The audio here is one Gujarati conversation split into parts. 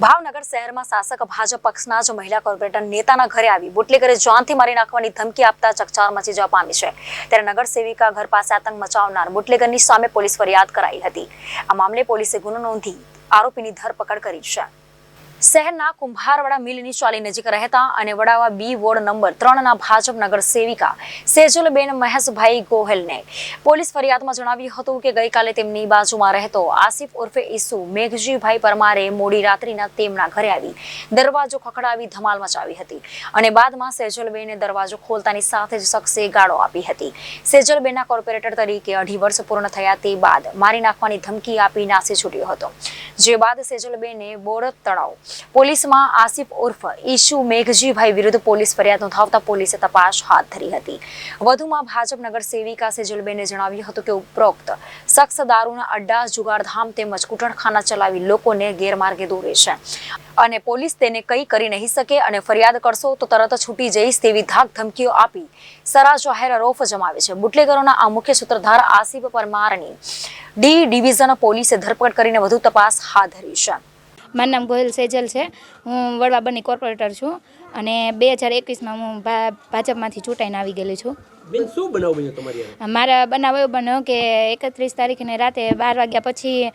ભાવનગર શહેરમાં શાસક ભાજપ પક્ષના જ મહિલા કોર્પોરેટર નેતાના ઘરે આવી. બુટલેગરે જાનથી મારી નાખવાની ધમકી આપતા ચકચાર મચી જવા પામી છે. ત્યારે નગર સેવિકા ઘર પાસે આતંક મચાવનાર બુટલેગરની સામે પોલીસ ફરિયાદ કરાઈ હતી. આ મામલે પોલીસે ગુનો નોંધી આરોપીની ધરપકડ કરી છે. શહેરના કુંભારવાડા મિલની ચાલી નજીક રહેતા અને વડાવા બી વોર્ડ નંબર ત્રણના ભાજપ નગર સેવિકા સેજલબેન મહેશભાઈ ગોહેલને પોલીસ ફરિયાદમાં જણાવ્યું હતું કે ગઈકાલે તેમની બાજુમાં રહેતો આસિફ ઉર્ફે ઈસુ મેઘજીભાઈ પરમારે મોડી રાત્રિના તેમના ઘરે આવી દરવાજો ખખડાવી ધમાલ મચાવી હતી અને બાદમાં સેજલબેને દરવાજો ખોલતાની સાથે જ શખ્સે ગાળો આપી હતી. સેજલબેનના કોર્પોરેટર તરીકે અઢી વર્ષ પૂર્ણ થયા તે બાદ મારી નાખવાની ધમકી આપી નાસી છૂટ્યો હતો. જે બાદ સેજલબેને બોરત તળાવ. પોલીસમાં આસિફ ઉર્ફ ઈશુ મેઘજીભાઈ વિરુદ્ધ પોલીસ ફરિયાદ નોંધાવતા પોલીસે તપાસ હાથ ધરી હતી. વધુમાં ભાજપ નગર સેવિકા સેજલબેને જણાવ્યું હતું કે ઉપરોક્ત શખ્સ દારૂના અડ્ડા, જુગારધામ તેમજ કુટણખાના ચલાવી લોકોને ગેરમાર્ગે દોરે છે. અને પોલીસ તેને કંઈ કરી નહીં શકે અને ફરિયાદ કરશો તો તરત છૂટી જઈશ તેવી ધાક ધમકીઓ આપી સરા જાહેર રોફ જમાવે છે. બુટલેગરોના આ મુખ્ય સૂત્રધાર આસિફ પરમારની ડી ડિવિઝન પોલીસે ધરપકડ કરીને વધુ તપાસ હાથ ધરી છે. મારું નામ ગોહિલ સેજલ છે. હું વડવા બની કોર્પોરેટર છું અને બે હજાર એકવીસમાં હું ભા- ભાજપમાંથી ચૂંટાઈને આવી ગયેલી છું. બેન શું બનાવ બન્યો તમારી મારા બનાવ એવો બન્યો કે એકત્રીસ તારીખને રાતે બાર વાગ્યા પછી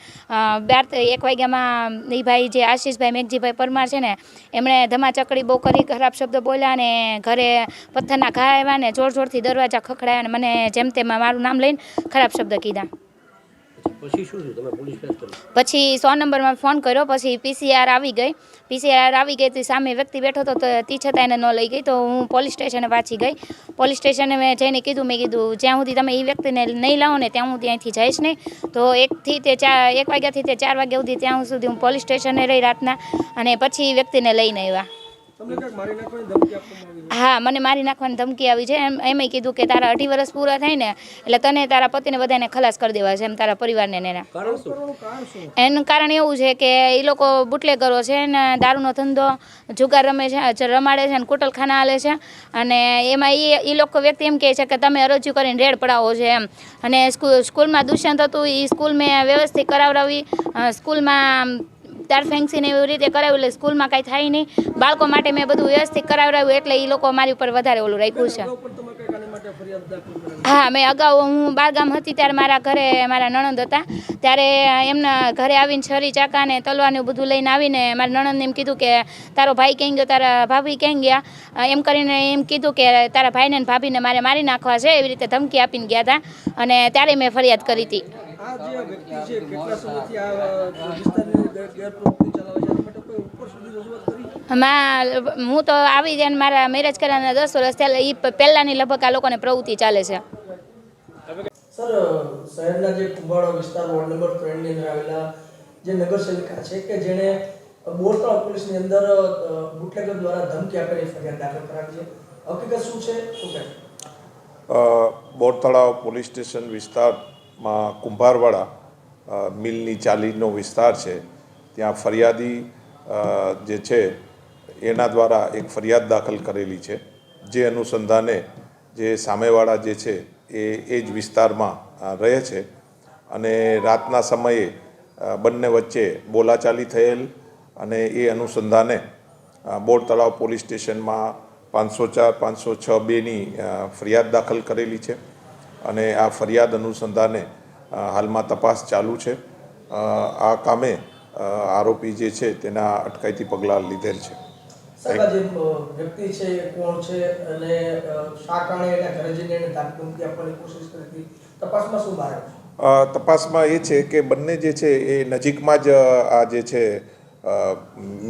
બાર એક વાગ્યામાં એ ભાઈ જે આશીષભાઈ મેઘજીભાઈ પરમાર છે ને એમણે ધમાચકડી બહુ કરી ખરાબ શબ્દ બોલ્યા અને ઘરે પથ્થરના ઘા આવ્યા ને જોર જોરથી દરવાજા ખખડાયા અને મને જેમ તેમ મારું નામ લઈને ખરાબ શબ્દ કીધા. પછી સો નંબરમાં ફોન કર્યો, પછી પીસીઆર આવી ગઈ. પીસીઆર આવી ગઈ, તો સામે વ્યક્તિ બેઠો હતો, તો તે છતાં એને ન લઈ ગઈ, તો હું પોલીસ સ્ટેશને પાછી ગઈ. પોલીસ સ્ટેશને મેં જઈને કીધું, મેં કીધું, જ્યાં સુધી તમે એ વ્યક્તિને નહીં લાવો ને, ત્યાં હું ત્યાંથી જઈશ નહીં. તો એકથી તે ચાર, એક વાગ્યાથી તે ચાર વાગ્યા સુધી ત્યાં સુધી હું પોલીસ સ્ટેશને રહી રાતના, અને પછી વ્યક્તિને લઈને આવ્યા. આવી હા મને મારી નાખવાની ધમકી આવી છે. એમ એમય કીધું કે તારા અઢી વર્ષ પૂરા થાય ને એટલે તને તારા પતિને બધાને ખલાસ કરી દેવા છે એમ તારા પરિવારને એના. એનું કારણ એવું છે કે એ લોકો બુટલેગરો છે ને દારૂનો ધંધો જુગાર રમે છે રમાડે છે ને કુટલખાના હાલે છે. અને એમાં એ એ લોકો વ્યક્તિ એમ કહે છે કે તમે અરજી કરીને રેડ પડાવો છે એમ. અને સ્કૂલમાં દુષ્યંત હતું એ સ્કૂલ મેં વ્યવસ્થિત કરાવડાવી. સ્કૂલમાં તાર ફેન્સીને એવી રીતે કરાવ્યું એટલે સ્કૂલમાં કાંઈ થાય નહીં. બાળકો માટે મેં બધું વ્યવસ્થિત કરાવડાવ્યું એટલે એ લોકો મારી ઉપર વધારે ઓલું રાખ્યું છે. હા, મેં અગાઉ હું બારગામ હતી ત્યારે મારા ઘરે મારા નણંદ હતા. ત્યારે એમના ઘરે આવીને છરી, ચાકા ને તલવાર બધું લઈને આવીને મારા નણંદને એમ કીધું કે તારો ભાઈ ક્યાં ગયો, તારા ભાભી ક્યાં ગયા? એમ કરીને એમ કીધું કે તારા ભાઈને ભાભીને મારે મારી નાખવા છે, એવી રીતે ધમકી આપીને ગયા હતા અને ત્યારે મેં ફરિયાદ કરી હતી હું તો આવી જાય મારા મેરેજ કરવાના દસ વર્ષ થયા એ પહેલાંની લગભગ આ લોકોને પ્રવૃત્તિ ચાલે છે. સર શહેરના જે કુંભાળો વિસ્તાર વોર્ડ નંબર ત્રણની અંદર આવેલા જે નગરસેવિકા છે કે જેણે બોરતળાવ પોલીસની અંદર બુટલેગર દ્વારા ધમકી આપેલી ફરિયાદ દાખલ કરાવી છે? હકીકત શું છે? શું કહે? અ, બોર તળાવ પોલીસ સ્ટેશન વિસ્તારમાં કુંભારવાડા મિલની ચાલીનો વિસ્તાર છે. ત્યાં ફરિયાદી જે છે, એના દ્વારા એક ફરિયાદ દાખલ કરેલી છે. જે અનુસંધાને જે સામેવાળા જે છે, એ એ જ વિસ્તારમાં રહે છે. અને રાતના સમયે બંને વચ્ચે બોલાચાલી થયેલ અને એ અનુસંધાને બોર તળાવ પોલીસ સ્ટેશનમાં પાંચસો ચાર, પાંચસો છ બેની ફરિયાદ દાખલ કરેલી છે. અને આ ફરિયાદ અનુસંધાને હાલમાં તપાસ ચાલુ છે. આ કામે આરોપી જે છે તેના અટકાયતી પગલાં લીધેલ છે. વ્યક્તિ છે કોણ છે અને શા કારણે એના ઘરે જઈને એને ધમકી આપવાની કોશિશ કરી હતી? તપાસમાં શું બહાર તપાસમાં એ છે કે બંને જે છે એ નજીકમાં જ આ જે છે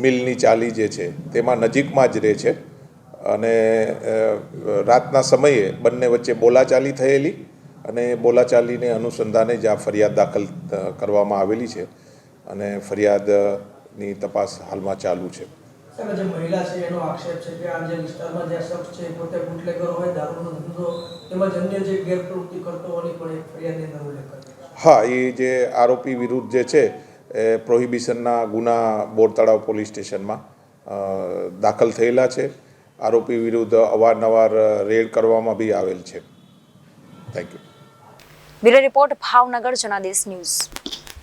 મિલની ચાલી જે છે તેમાં નજીકમાં જ રહે છે. અને રાતના સમયે બંને વચ્ચે બોલાચાલી થયેલી અને બોલાચાલીને અનુસંધાને જ આ ફરિયાદ દાખલ કરવામાં આવેલી છે. અને ફરિયાદની તપાસ હાલમાં ચાલુ છે. જે મહિલા છે એનો આક્ષેપ છે કે આ જે વિસ્તારમાં જે શખ્સ છે પોતે બુટલેગર હોય દારૂનો ધંધો તેમજ અન્ય જે ગેરપ્રવૃત્તિ કરતો હોવાની પણ એક ફરિયાદની અંદર ઉલ્લેખ હા એ જે આરોપી વિરુદ્ધ જે છે એ પ્રોહિબિશનના ગુના બોરતળાવ પોલીસ સ્ટેશનમાં દાખલ થયેલા છે. આરોપી વિરુદ્ધ અવારનવાર રેડ કરવામાં બી આવેલ છે. Thank you bureau report Bhavnagar Janadesh news.